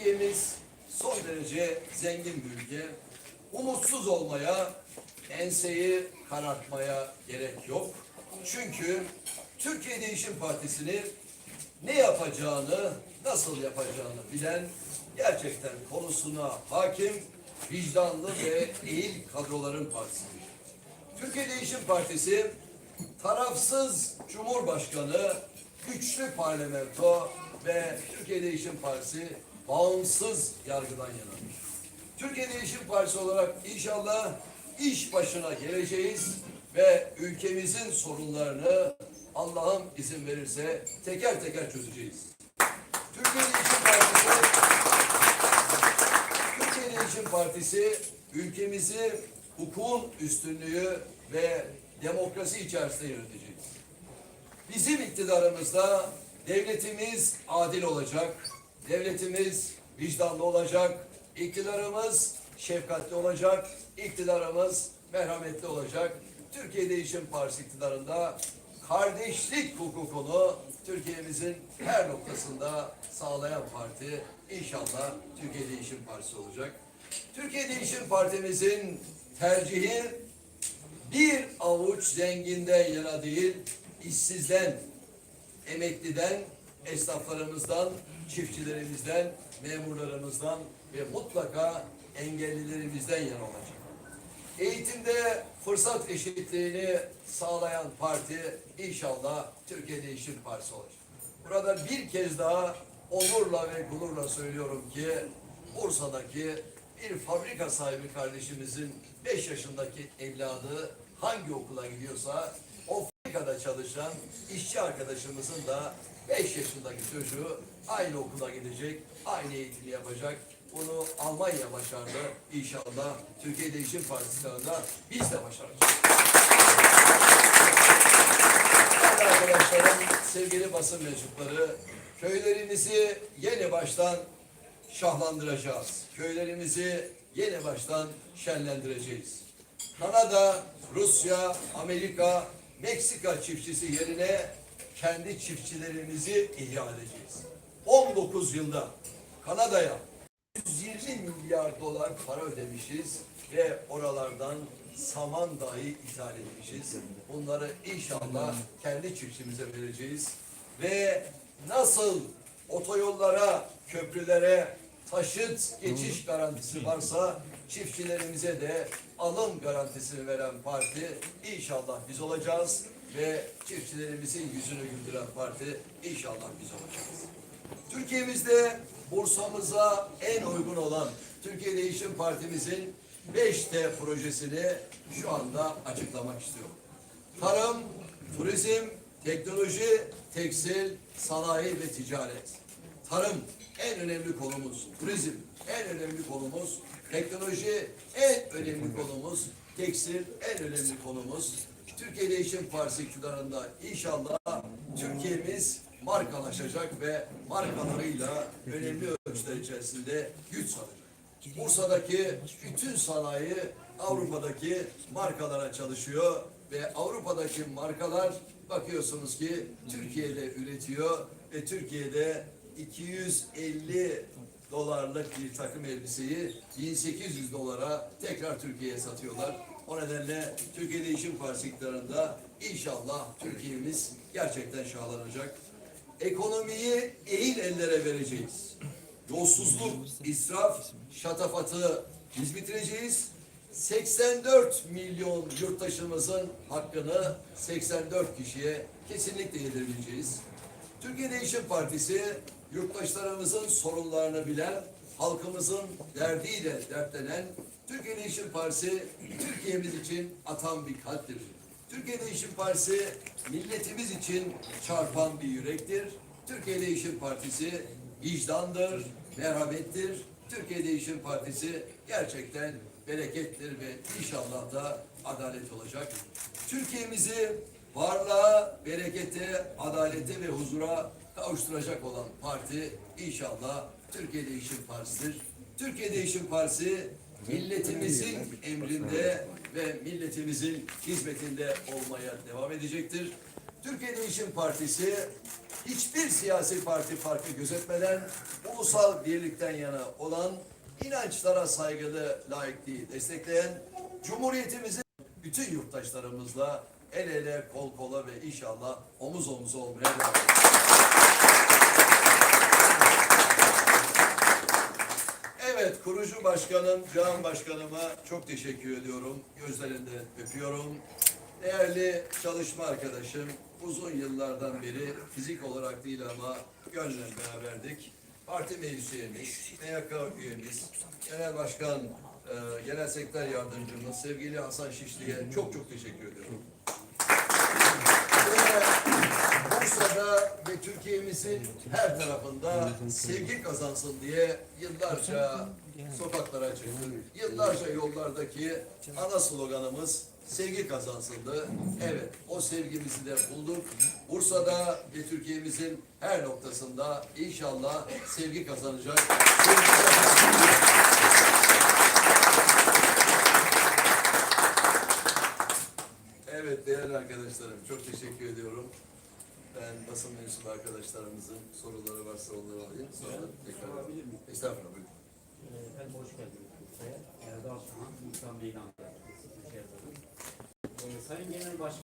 Türkiye'miz son derece zengin bir ülke. Umutsuz olmaya, enseyi karartmaya gerek yok. Çünkü Türkiye Değişim Partisi'ni ne yapacağını, nasıl yapacağını bilen, gerçekten konusuna hakim, vicdanlı ve eğil kadroların partisidir. Türkiye Değişim Partisi tarafsız Cumhurbaşkanı, güçlü parlamento ve Türkiye Değişim Partisi bağımsız yargıdan yanadır. Türkiye Değişim Partisi olarak inşallah iş başına geleceğiz ve ülkemizin sorunlarını Allah'ım izin verirse teker teker çözeceğiz. Türkiye Değişim Partisi Türkiye Değişim Partisi ülkemizi hukukun üstünlüğü ve demokrasi içerisinde yöneteceğiz. Bizim iktidarımızda devletimiz adil olacak, devletimiz vicdanlı olacak, iktidarımız şefkatli olacak, iktidarımız merhametli olacak. Türkiye Değişim Partisi iktidarında kardeşlik hukukunu Türkiye'mizin her noktasında sağlayan parti inşallah Türkiye Değişim Partisi olacak. Türkiye Değişim Partimizin tercihi bir avuç zenginden yana değil, işsizden, emekliden, esnaflarımızdan, çiftçilerimizden, memurlarımızdan ve mutlaka engellilerimizden yana olacak. Eğitimde fırsat eşitliğini sağlayan parti inşallah Türkiye Değişim Partisi olacak. Burada bir kez daha onurla ve gururla söylüyorum ki Bursa'daki bir fabrika sahibi kardeşimizin 5 yaşındaki evladı hangi okula gidiyorsa o fabrikada çalışan işçi arkadaşımızın da 5 yaşındaki çocuğu aynı okula gidecek, aynı eğitimi yapacak. Bunu Almanya başardı. İnşallah Türkiye Değişim Partisi biz de başaracağız. Arkadaşlarım, sevgili basın mensupları, köylerimizi yeni baştan şahlandıracağız. Köylerimizi yeni baştan şenlendireceğiz. Kanada, Rusya, Amerika, Meksika çiftçisi yerine kendi çiftçilerimizi ihya edeceğiz. 19 yılda Kanada'ya 120 milyar dolar para ödemişiz ve oralardan saman dahi ithal etmişiz. Bunları inşallah kendi çiftçimize vereceğiz. Ve nasıl otoyollara, köprülere taşıt geçiş garantisi varsa çiftçilerimize de alım garantisini veren parti inşallah biz olacağız ve çiftçilerimizin yüzünü güldüren parti inşallah biz olacağız. Türkiye'mizde Bursa'mıza en uygun olan Türkiye Değişim Partimizin 5T projesini şu anda açıklamak istiyorum. Tarım, turizm, teknoloji, tekstil, sanayi ve ticaret. Tarım en önemli konumuz, turizm en önemli konumuz, teknoloji en önemli konumuz, tekstil en önemli konumuz. Türkiye Değişim Partisi iktidarında inşallah Türkiye'miz markalaşacak ve markalarıyla önemli ölçüler içerisinde güç salacak. Bursa'daki bütün sanayi Avrupa'daki markalara çalışıyor ve Avrupa'daki markalar bakıyorsunuz ki Türkiye'de üretiyor ve Türkiye'de 250 dolarlık bir takım elbiseyi 1800 dolara tekrar Türkiye'ye satıyorlar. O nedenle Türkiye Değişim Partisi iktidarında inşallah Türkiye'miz gerçekten şahlanacak. Ekonomiyi eğil ellere vereceğiz. Yolsuzluk, israf, şatafatı biz bitireceğiz. 84 milyon yurttaşımızın hakkını 84 kişiye kesinlikle yedirmeyeceğiz. Türkiye Değişim Partisi yurttaşlarımızın sorunlarını bilen, halkımızın derdiyle dertlenen Türkiye Değişim Partisi Türkiye'miz için atan bir kalptir. Türkiye Değişim Partisi milletimiz için çarpan bir yürektir. Türkiye Değişim Partisi vicdandır, merhamettir. Türkiye Değişim Partisi gerçekten berekettir ve inşallah da adalet olacak. Türkiye'mizi varlığa, berekete, adalete ve huzura kavuşturacak olan parti inşallah Türkiye Değişim Partisi'dir. Türkiye Değişim Partisi milletimizin emrinde ve milletimizin hizmetinde olmaya devam edecektir. Türkiye Değişim Partisi hiçbir siyasi parti farkı gözetmeden ulusal birlikten yana olan inançlara saygılı, layıklığı destekleyen Cumhuriyetimizin bütün yurttaşlarımızla el ele, kol kola ve inşallah omuz omuza olmaya devam. Evet, kurucu başkanım, Can Başkanıma çok teşekkür ediyorum. Gözlerinden öpüyorum. Değerli çalışma arkadaşım, uzun yıllardan beri fizik olarak değil ama gönlen beraberdik. Parti meclis üyemiz, MYK üyemiz, genel başkan, e, genel sekreter yardımcımız sevgili Hasan Şişli'ye çok çok teşekkür ediyorum. Bursa'da ve Türkiye'mizin her tarafında sevgi kazansın diye yıllarca sokaklara çıktık. Yıllarca yollardaki ana sloganımız sevgi kazansındı. Evet, o sevgimizi de bulduk. Bursa'da ve Türkiye'mizin her noktasında inşallah sevgi kazanacak. Sevgi kazanacak. Evet değerli arkadaşlarım çok teşekkür ediyorum. Ben basın mensubu arkadaşlarımızın soruları varsa onları alayım. Sonra tekrar. Sorabilir miyim? Estağfurullah. buyurun. Ee, Efendim hoş geldiniz Bursa'ya. Erdal Şahan, İnsan Meydan Gazetesi, Tuğçe yazarı. Ee, Sayın Genel Başkan